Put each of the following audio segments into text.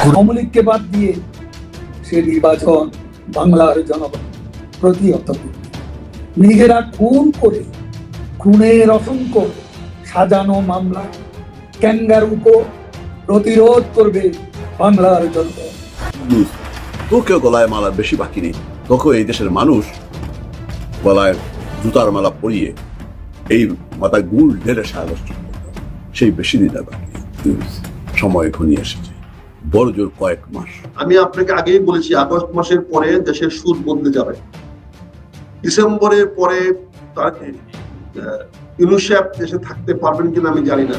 আওয়ামী বাদ দিয়ে সে নির্বাচন বাংলার জনগণ প্রতিহত করবে। নিজেরা খুন করে খুনের অসংখ্য সাজানো মামলা ক্যাঙ্গারুকো প্রতিরোধ করবে বাংলার জনগণ। তোকেও গলায় মালা বেশি বাকি নেই। তোকে এই দেশের মানুষ গলায় জুতার মালা পরিয়ে এই মাথায় গুল ঢেলে হবে। সেই বেশি দিন বাকি সময় ঘনিয়ে এসেছে। বড় জোর কয়েক মাস। আমি আপনাকে আগেই বলেছি আগস্ট মাসের পরে দেশের সুদ বদলে যাবে। ডিসেম্বরের পরে তার ইউনিসেফ দেশে থাকতে পারবেন কিনা আমি জানি না।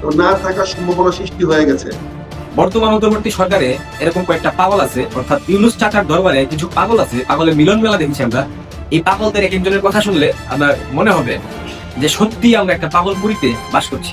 তো না থাকার সম্ভাবনা সৃষ্টি হয়ে গেছে। বর্তমান অন্তর্বর্তী সরকারে এরকম কয়েকটা পাগল আছে অর্থাৎ ইউনুস চাচার দরবারে কিছু পাগল আছে পাগলের মিলন মেলা দেখছি আমরা। এই পাগলদের এক একজনের কথা শুনলে আপনার মনে হবে যে সত্যি আমরা একটা পাগলপুরীতে বাস করছি।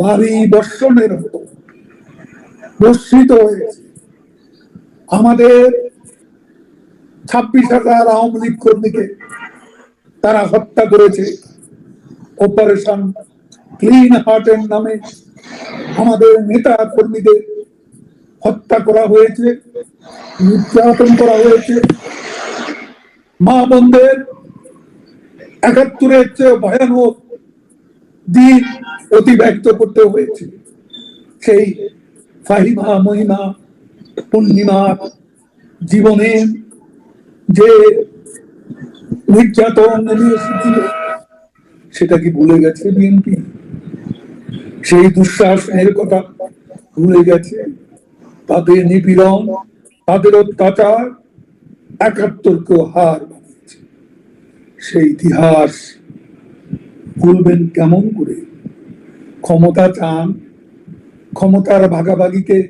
ভারী বর্ষণের বর্ষিত হয়েছে। আমাদের ছাব্বিশ হাজার আওয়ামী লীগ কর্মীকে তারা হত্যা করেছে। অপারেশন ক্লিন হার্টের নামে আমাদের নেতা কর্মীদের হত্যা করা হয়েছে, নির্যাতন করা হয়েছে। মা বোনদের একাত্তরের চেয়ে ভয়ানক দিন অতিবাহিত করতে হয়েছে। সেই ফাহিমা, মহিমা, পূর্ণিমা জীবনে যে নির্যাতন সেটা কি ভুলে গেছে বিএনপি? সেই দুঃশাসনের কথা ভুলে গেছে। তাদের নিপীড়ন, তাদের অত্যাচার একাত্তরকেও হার বানিয়েছে সেই ইতিহাস ভুলবেন কেমন করে? ক্ষমতা চান, ক্ষমতার ভাগাভাগিতে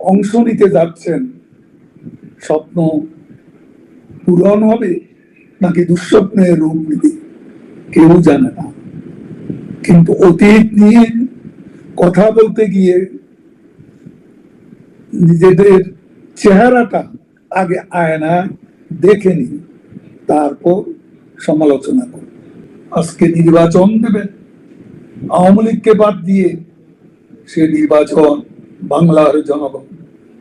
অংশ নিতে যাচ্ছেন। স্বপ্ন পূরণ হবে নাকি দুঃস্বপ্নের রূপ নিবে? কেউ জানে না। কিন্তু অতীত নিয়ে কথা বলতে গিয়ে নিজেদের চেহারাটা আগে আয়না দেখে নি তারপর সমালোচনা করুন। আজকে নির্বাচন দেবেন আওয়ামী লীগকে বাদ দিয়ে সে নির্বাচন বাংলার জনগণ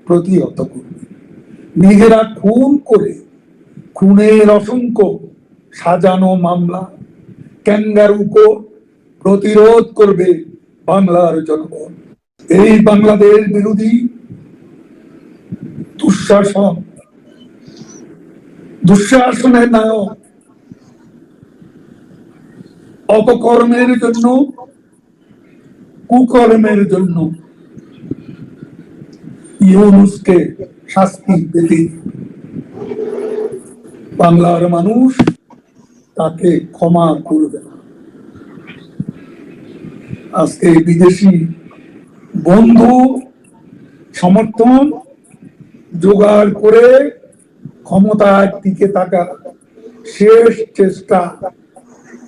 প্রতিহত করবে। নিজেরা খুন করে, খুনের অসংখ্য সাজানো মামলা ক্যাঙ্গারুকো প্রতিরোধ করবে বাংলার জনগণ। এই বাংলাদেশ বিরোধী দুঃশাসন, দুঃশাসনের নায়ক অপকর্মের জন্য কুকর্মের জন্য ইউনুসকে শাস্তি পেতে বাংলার মানুষ তাকে ক্ষমা করবে। আজকে বিদেশি বন্ধু সমর্থন জোগাড় করে ক্ষমতায় টিকে থাকা শেষ চেষ্টা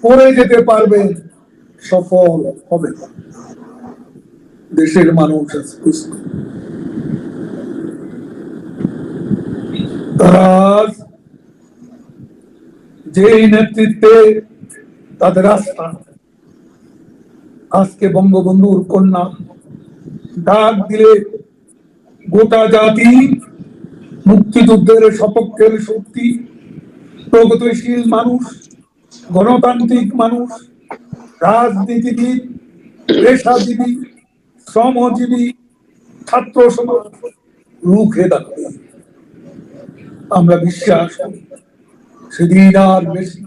করে যেতে পারবে, সফল হবে। দেশের মানুষ তারা যে নেতৃত্বে তাদের আস্থা, আজকে বঙ্গবন্ধুর কন্যা, ডাক দিলে গোটা জাতি মুক্তিযুদ্ধের সপক্ষের শক্তি, প্রগতিশীল মানুষ গণতান্ত্রিক মানুষ, রাজনীতিবিদ, পেশাজীবী, শ্রমজীবী, ছাত্র সমাজ, রুখে দাঁড়াবে আমরা বিশ্বাস করি, সেদিন আর বেশি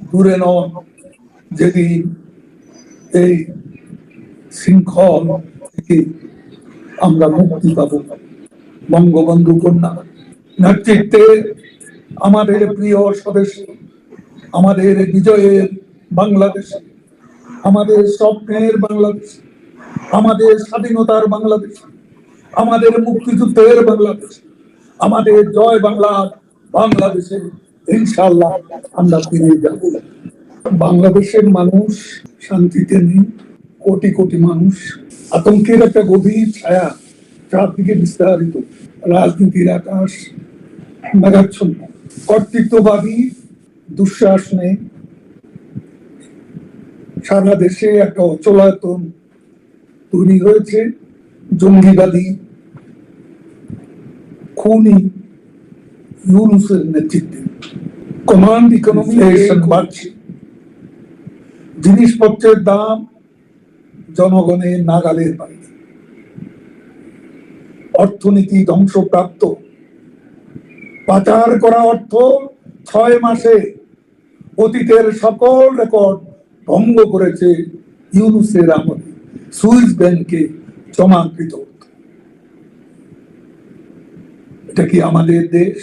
দূরে নন যেদিন এই শৃঙ্খল থেকে আমরা মুক্তি পাব। বঙ্গবন্ধু কন্যা, নেতৃত্বে আমাদের প্রিয় সদস্য আমাদের বিজয়ের বাংলাদেশ, আমাদের স্বপ্নের বাংলাদেশ, আমাদের স্বাধীনতার বাংলাদেশ, আমাদের মুক্তিযুদ্ধের বাংলাদেশ, আমাদের জয় বাংলার বাংলাদেশে ইনশাল্লাহ আমরা ফিরে যাব। বাংলাদেশের মানুষ শান্তিতে নেই, কোটি কোটি মানুষ, আতঙ্কের একটা গভীর ছায়া চারদিকে বিস্তারিত, রাজনীতির আকাশ মেঘাচ্ছন্ন, কর্তৃত্ববাদী দুঃশ্বাস নেই সারা দেশে একটা অচলায়তন তৈরি হয়েছে। জঙ্গিবাদী খুনি ইউনুসের নেতৃত্বে। কমান্ড ইকোনমি বাড়ছে। জিনিসপত্রের দাম জনগণের নাগালের বাইরে। অর্থনীতি ধ্বংসপ্রাপ্ত। পাচার করা অর্থ ছয় মাসে অতীতের সকল রেকর্ড ভঙ্গ করেছে ইউনুসের আমলে। সুইস ব্যাংকে জমাকৃত। এটা কি আমাদের দেশ?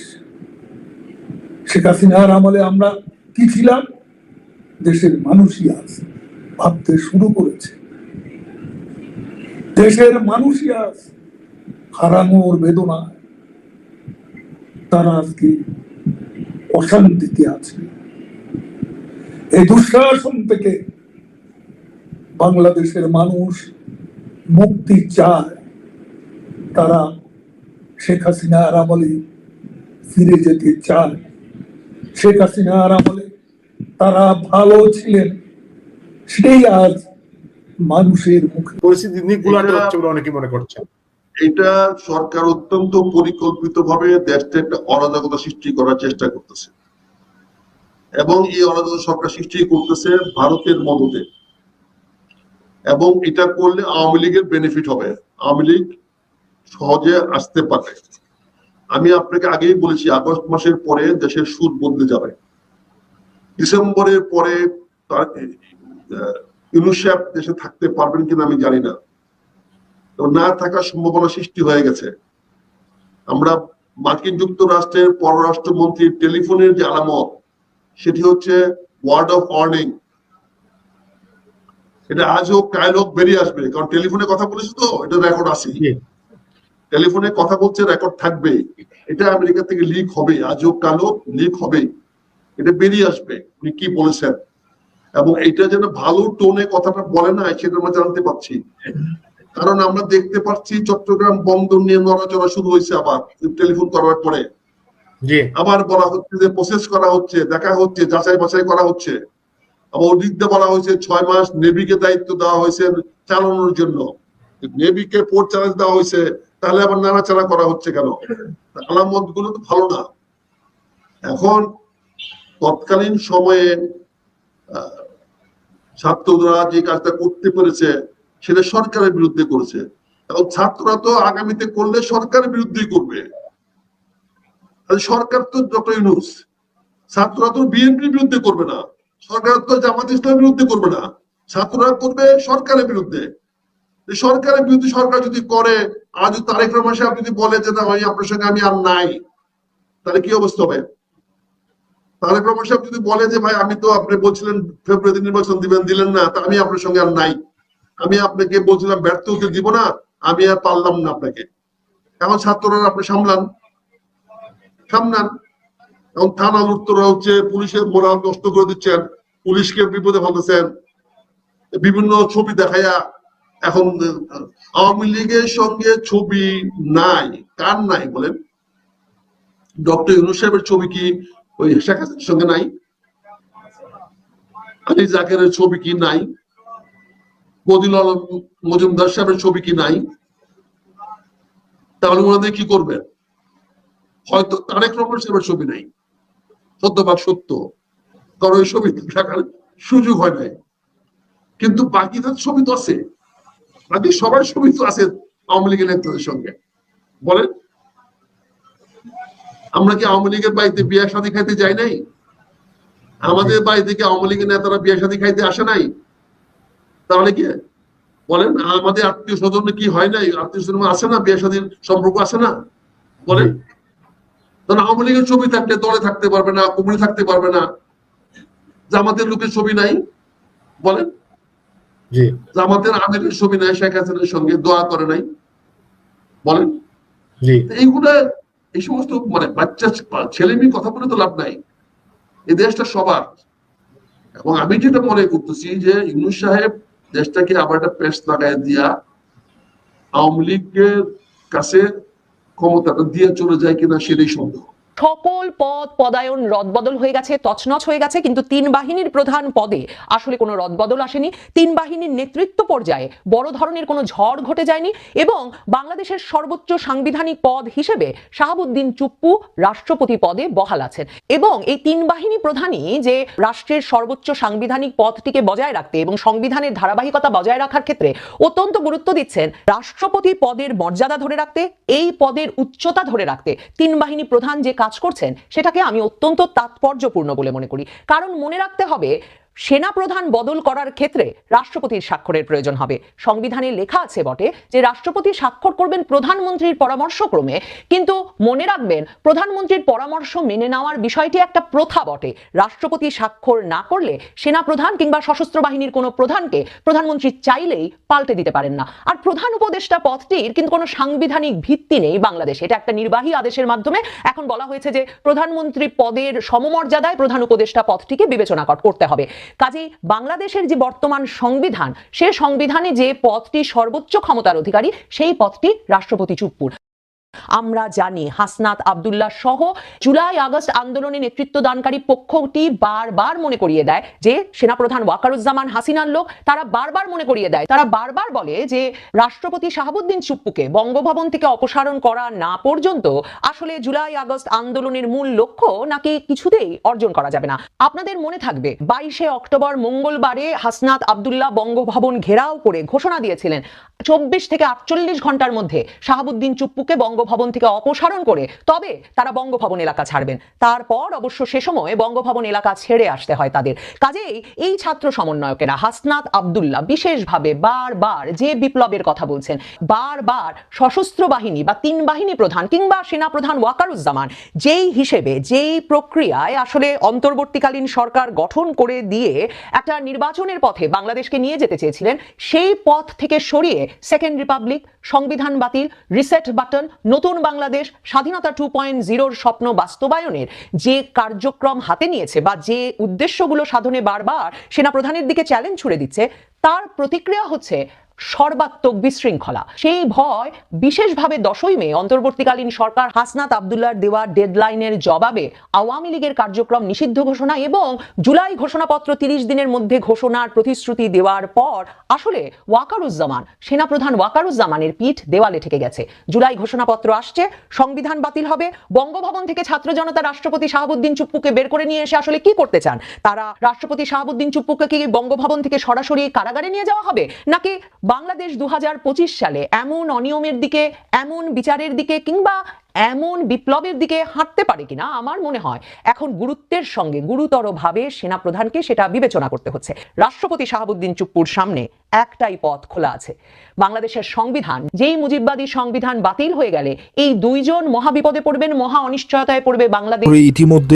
শেখ হাসিনার আমলে আমরা কি ছিলাম? দেশের মানুষই আজ ভাবতে শুরু করেছে। দেশের মানুষই আজ হারানোর বেদনা তারা আজকে অশান্তিতে আছে। এই দুঃশাসন থেকে বাংলাদেশের মানুষ মুক্তি চায়। তারা শেখ হাসিনার আমলে ফিরে যেতে চায়। শেখ হাসিনার আমলে তারা ভালো ছিলেন সেটাই আজ মানুষের মুখে। পরিস্থিতি হচ্ছে বলে অনেকে মনে করছেন। এটা সরকার অত্যন্ত পরিকল্পিত ভাবে দেশটা একটা অরাজকতা সৃষ্টি করার চেষ্টা করতেছে। এবং এই অরাজকতা সরকার সৃষ্টি করতেছে ভারতের মদতে। এবং এটা করলে আওয়ামী লীগের বেনিফিট হবে। আওয়ামী লীগ সহজে আসতে পারে আমি আপনাকে আগেই বলেছি, আগস্ট মাসের পরে দেশের সুদ বদলে যাবে। ডিসেম্বরের পরে তার ইউনুসাপ দেশে থাকতে পারবেন কিনা আমি জানি না। না থাকার সম্ভাবনা সৃষ্টি হয়ে গেছে। আমরা মার্কিন যুক্তরাষ্ট্রের পররাষ্ট্রমন্ত্রীর টেলিফোনের যে আলামত সেটি হচ্ছে ওয়ার্ড অফ ওয়ার্নিং এটা আজ হোক কাল হোক বেরিয়ে আসবে। কারণ টেলিফোনে কথা বলেছি তো এটা রেকর্ড আছে। টেলিফোনে কথা বলছে রেকর্ড থাকবে। এটা আমেরিকা থেকে লিক হবে আজ হোক কাল হোক লিক হবে এটা বেরিয়ে আসবে। উনি কি বলেছেন? এবং এটা যেন ভালো টোনে কথাটা বলে না সেটা আমরা জানতে পারছি। কারণ আমরা দেখতে পাচ্ছি চট্টগ্রাম বন্দর নিয়ে নড়াচড়া শুরু হয়েছে আবার। টেলিফোন করার পরে। আবার বলা হচ্ছে যে প্রসেস করা হচ্ছে দেখা হচ্ছে যাচাই বাছাই করা হচ্ছে। আবার দিয়ে বলা হয়েছে ছয় মাস নেভিকে দায়িত্ব দেওয়া হয়েছে চালানোর জন্য। নেভিকে পোর্ট চ্যালেঞ্জ দেওয়া হয়েছে তাহলে আবার নাড়াচাড়া করা হচ্ছে কেন? আলামতগুলো তো ভালো না। এখন তৎকালীন সময়ে আহ, ছাত্ররা যে কাজটা করতে পেরেছে সেটা সরকারের বিরুদ্ধে করছে। এবং ছাত্ররা তো আগামীতে করলে সরকারের বিরুদ্ধেই করবে। সরকার তো ডক্টর ইউনুস, ছাত্ররা তো বিএনপির বিরুদ্ধে করবে না। সরকার তো জামাত ইসলামের বিরুদ্ধে করবে না। ছাত্ররা করবে সরকারের বিরুদ্ধে। সরকারের বিরুদ্ধে সরকার যদি করে, আজ তারেক রহমান সাহেব যদি বলে যে, না ভাই, আপনার সঙ্গে আমি আর নাই তাহলে কি অবস্থা হবে? তারেক রহমান সাহেব যদি বলে যে, ভাই, আমি তো আপনি বলছিলেন, ফেব্রুয়ারি নির্বাচন দিবেন, দিলেন না, তা আমি আপনার সঙ্গে আর নাই আমি আপনাকে বলছিলাম, ব্যর্থ হতে দিব না, আমি আর পারলাম না আপনাকে। এখন ছাত্ররা আপনি সামলান। সামলান। এবং থানা লুটতরা হচ্ছে পুলিশের মোরাল নষ্ট করে দিচ্ছেন, পুলিশকে বিপদে ফেলতেছেন। বিভিন্ন ছবি দেখাইয়া এখন আওয়ামী লীগের সঙ্গে ছবি নাই। কার নাই বলেন? ডক্টর ইউনুস সাহেবের ছবি কি ওই শেখ হাসিনার সঙ্গে নাই? আলী জাকেরের ছবি কি নাই? বদিল মজুমদার সাহেবের ছবি কি নাই? তাহলে ওনাদের কি করবেন হয়তো তারেক রহমান সাহেবের ছবি নাই। সত্যবাক সত্য? কারণ ওই ছবি দেখার সুযোগ হয় নাই। কিন্তু বাকিদের ছবি তো আছে। বাকি সবার ছবি তো আছে আওয়ামী লীগের নেতাদের সঙ্গে। বলেন, আমরা কি আওয়ামী লীগের বাড়িতে বিয়ে শাদী খাইতে যাই নাই? আমাদের বাড়ি থেকে আওয়ামী লীগের নেতারা বিয়ে শাদী খাইতে আসে নাই? তাহলে কি? বলেন আমাদের আত্মীয় স্বজন কি হয় নাই? আত্মীয় স্বজন আছে না? বিয়ে শাদীর সম্পর্ক আছে না? বলেন। তখন আওয়ামী লীগের ছবি থাকলে দলে থাকতে পারবে না কমিটি থাকতে পারবে না। জামাতের লোকের ছবি নাই। বলেন। জামাতের আমিরের ছবি নাই শেখ হাসিনার সঙ্গে দোয়া করে নাই। বলেন। এইগুলা এই সমস্ত মানে বাচ্চা ছেলে মেয়ে কথা বলে তো লাভ নাই। এই দেশটা সবার। এবং আমি যেটা মনে করতেছি যে ইউনুস সাহেব দেশটাকে আবার একটা পেস্ট লাগাই দিয়া আওয়ামী লীগের কাছে ক্ষমতাটা দিয়ে চলে যায় কিনা সেটাই সন্দেহ। সকল পদ পদায়ন রদবদল হয়ে গেছে, তছনছ হয়ে গেছে, কিন্তু তিন বাহিনীর প্রধান পদে আসলে কোনো রদবদল আসেনি। তিন বাহিনীর নেতৃত্ব পর্যায়ে বড় ধরনের কোনো ঝড় ঘটে যায়নি এবং বাংলাদেশের সর্বোচ্চ সাংবিধানিক পদ হিসেবে শাহাবুদ্দিন চুপ্পু রাষ্ট্রপতি পদে বহাল আছেন। এবং এই তিন বাহিনী প্রধানই যে রাষ্ট্রের সর্বোচ্চ সাংবিধানিক পদটিকে বজায় রাখতে এবং সংবিধানের ধারাবাহিকতা বজায় রাখার ক্ষেত্রে অত্যন্ত গুরুত্ব দিচ্ছেন, রাষ্ট্রপতি পদের মর্যাদা ধরে রাখতে, এই পদের উচ্চতা ধরে রাখতে তিন বাহিনী প্রধান যে কাজ করছেন সেটাকে আমি অত্যন্ত তাৎপর্যপূর্ণ বলে মনে করি। কারণ মনে রাখতে হবে সেনা প্রধান বদল করার ক্ষেত্রে রাষ্ট্রপতির স্বাক্ষরের প্রয়োজন হবে। সংবিধানে লেখা আছে বটে যে, রাষ্ট্রপতি স্বাক্ষর করবেন প্রধানমন্ত্রীর পরামর্শক্রমে, কিন্তু মনে রাখবেন, প্রধানমন্ত্রীর পরামর্শ মেনে নেওয়ার বিষয়টি একটা প্রথা বটে। রাষ্ট্রপতি স্বাক্ষর না করলে সেনা প্রধান কিংবা সশস্ত্র বাহিনীর কোনো প্রধানকে প্রধানমন্ত্রী চাইলেই পাল্টে দিতে পারেন না। আর প্রধান উপদেষ্টা পদটির কিন্তু কোনো সাংবিধানিক ভিত্তি নেই বাংলাদেশে। এটা একটা নির্বাহী আদেশের মাধ্যমে এখন বলা হয়েছে যে, প্রধানমন্ত্রী পদের সমমর্যাদায় প্রধান উপদেষ্টা পদটিকে বিবেচনা কর- করতে হবে। কাজেই বাংলাদেশের যে বর্তমান সংবিধান, সে সংবিধানে যে পথটি সর্বোচ্চ ক্ষমতার অধিকারী, সেই পথটি রাষ্ট্রপতি চুপ্পুর। আমরা জানি হাসনাত আবদুল্লাহ সহ জুলাই আগস্ট আন্দোলনে নেতৃত্ব দানকারী পক্ষটি বারবার মনে করিয়ে দেয় যে সেনাপ্রধান ওয়াকারুজ্জামান হাসিনার লোক তারা বারবার মনে করিয়ে দেয়। তারা বারবার বলে যে রাষ্ট্রপতি শাহাবুদ্দিন চুপ্পুকে বঙ্গভবন থেকে অপসারণ করা না পর্যন্ত আসলে জুলাই আগস্ট আন্দোলনের মূল লক্ষ্য নাকি কিছুতেই অর্জন করা যাবে না। আপনাদের মনে থাকবে, বাইশে অক্টোবর মঙ্গলবারে হাসনাত আবদুল্লাহ বঙ্গভবন ঘেরাও করে ঘোষণা দিয়েছিলেন। চব্বিশ থেকে আটচল্লিশ ঘণ্টার মধ্যে শাহাবুদ্দিন চুপ্পুকে বঙ্গভবন থেকে অপসারণ করে তবে তারা বঙ্গভবন এলাকা ছাড়বেন। তারপর অবশ্য সে সময় বঙ্গভবন এলাকা ছেড়ে আসতে হয় তাদের। কাজেই এই ছাত্র সমন্বয়কেরা হাসনাত আবদুল্লাহ বিশেষভাবে বারবার যে বিপ্লবের কথা বলছেন, বারবার সশস্ত্র বাহিনী বা তিন বাহিনী প্রধান কিংবা সেনা প্রধান ওয়াকারুজ্জামান, যেই হিসেবে, যেই প্রক্রিয়ায় আসলে অন্তর্বর্তীকালীন সরকার গঠন করে দিয়ে একটা নির্বাচনের পথে বাংলাদেশকে নিয়ে যেতে চেয়েছিলেন, সেই পথ থেকে সরিয়ে সেকেন্ড রিপাবলিক সংবিধান বাতিল রিসেট বাটন নতুন বাংলাদেশ, স্বাধীনতা টু পয়েন্ট জিরোর স্বপ্ন বাস্তবায়নের যে কার্যক্রম হাতে নিয়েছে বা যে উদ্দেশ্যগুলো সাধনে বারবার সেনাপ্রধানের দিকে চ্যালেঞ্জ ছুড়ে দিচ্ছে, তার প্রতিক্রিয়া হচ্ছে সর্বাত্মক বিশৃঙ্খলা। সেই ভয় বিশেষভাবে দশই মে অন্তর্বর্তীকালীন সরকার হাসনাত আবদুল্লার দেওয়া ডেডলাইনের জবাবে আওয়ামী লীগের কার্যক্রম নিষিদ্ধ ঘোষণা এবং জুলাই ঘোষণাপত্র তিরিশ দিনের মধ্যে ঘোষণার প্রতিশ্রুতি দেওয়ার পর আসলে ওয়াকারুজ্জামান, সেনাপ্রধান ওয়াকারুজ্জামানের পিঠ দেওয়ালে ঠেকে গেছে। জুলাই ঘোষণাপত্র আসছে, সংবিধান বাতিল হবে, বঙ্গভবন থেকে ছাত্র জনতা রাষ্ট্রপতি শাহাবুদ্দিন চুপ্পুকে বের করে নিয়ে এসে আসলে কি করতে চান? তারা রাষ্ট্রপতি শাহাবুদ্দিন চুপ্পুকে কি বঙ্গভবন থেকে সরাসরি কারাগারে নিয়ে যাওয়া হবে? নাকি বাংলাদেশ দু হাজার পঁচিশ সালে এমন অনিয়মের দিকে, এমন বিচারের দিকে কিংবা এমন বিপ্লবের দিকে হাঁটতে পারে কিনা আমার মনে হয় এখন গুরুত্বের সঙ্গে গুরুতরভাবে সেনাপ্রধানকে সেটা বিবেচনা করতে হচ্ছে। রাষ্ট্রপতি শাহাবুদ্দিন চুপ্পুর সামনে একটাই পথ খোলা আছে। বাংলাদেশের সংবিধান, যেই মুজিববাদী সংবিধান বাতিল হয়ে গেলে এই দুইজন মহাবিপদে পড়বেন, মহা অনিশ্চয়তায় পড়বে বাংলাদেশ। ইতিমধ্যে